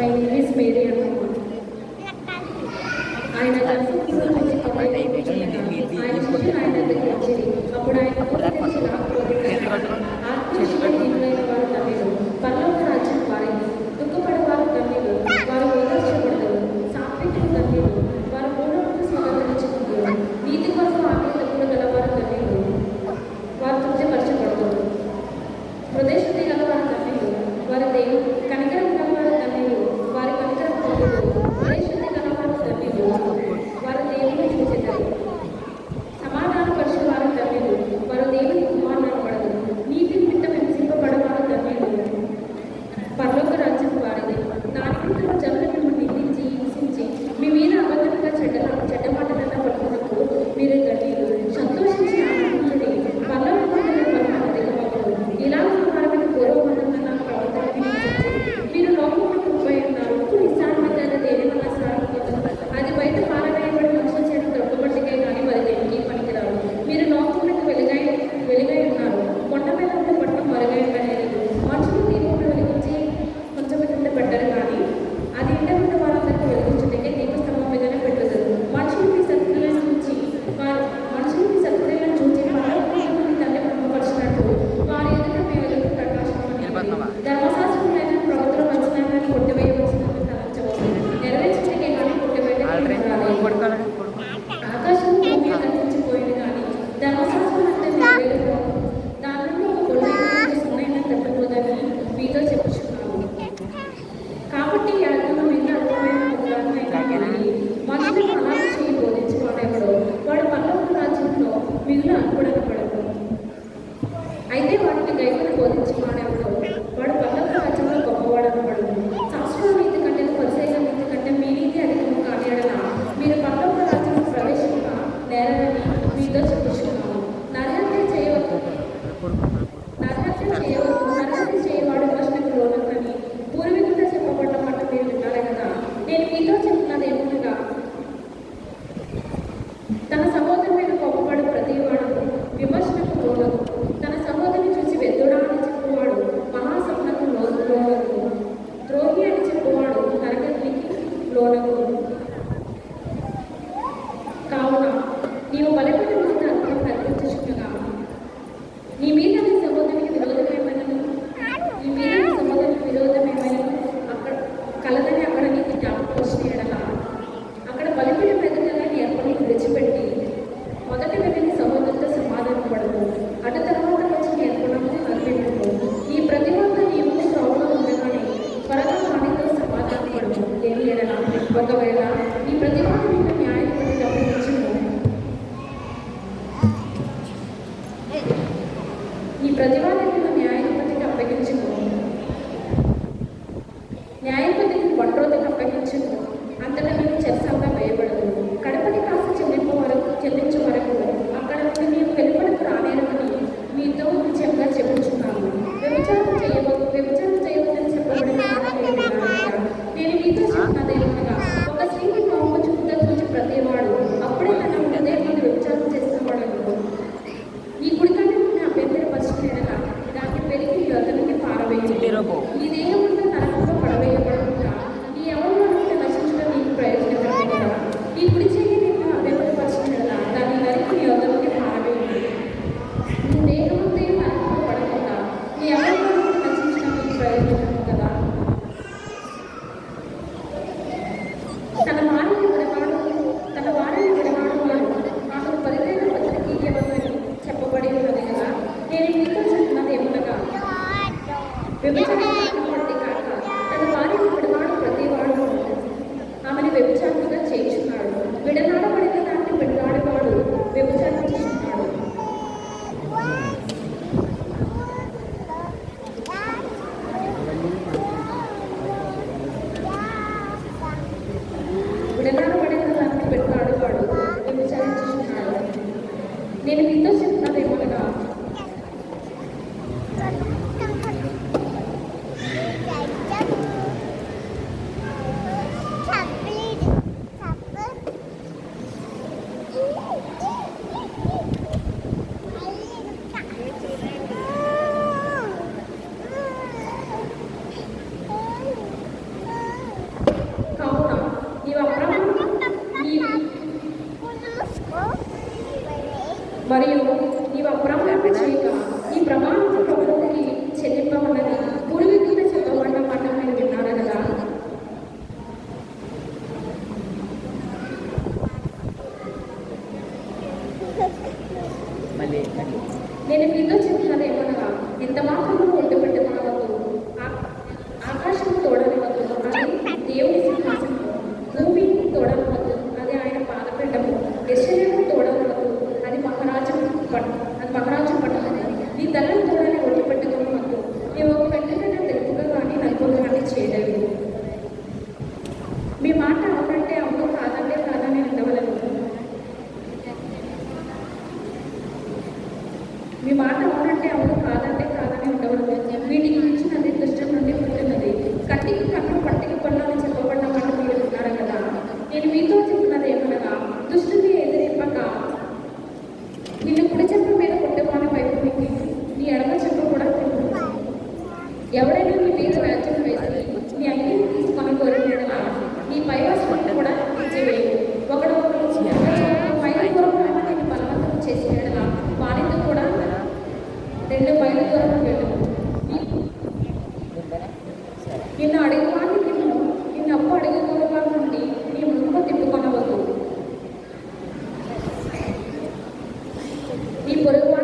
My name is Mary అనుకోండి ఆయన అప్పుడు ఆయన ఆత్మీయులైన వారు తమిళ పర్లోక రాజ్యం వారిని దుఃఖపడే వారు వారు ఓదార్చబడదు సాపేక్షలు తమిళ వారు పూర్ణమైన స్వాగతించుకుంటారు నీతి కొరకు ఆకలితప్పుడు గలవారు తమిళ వారు తృప్తిపరచబడదు ప్రదేశం గలవారు తమిళ వారు దేవుడు కావున నీవు బలి ఒకవేళ ప్రయోజనం కదా తన వారిని విడవాడు తన వారిని విడవాడు చెప్పబడి ఉన్నది కదా. నేను మీతో చెప్తున్నది ఏమనగా? విభజన నేను మీతో క్రింద చెప్పినదేమనగా ఎంత మాత్రం ఉండిపోయి మీ మాట అవునంటే అవును కాదంటే కాదని ఉండవలదు వీటి గురించి నది దృష్టం నుండి ఉంటున్నది కట్టికి కట్టు పట్టికి పళ్ళు చెప్పబడిన చెప్పబడ్డ మాట మీరు ఉన్నారు కదా? నేను మీతో చెప్పినది ఏమనగా దుష్టుని ఎదిరింపక నిన్ను కుడి చెప్పు మీద కొట్టేవాని వైపు నీ ఎడమ చెప్పు కూడా ఎవరైనా మీ మీద వ్యాజ్యం వేసి y por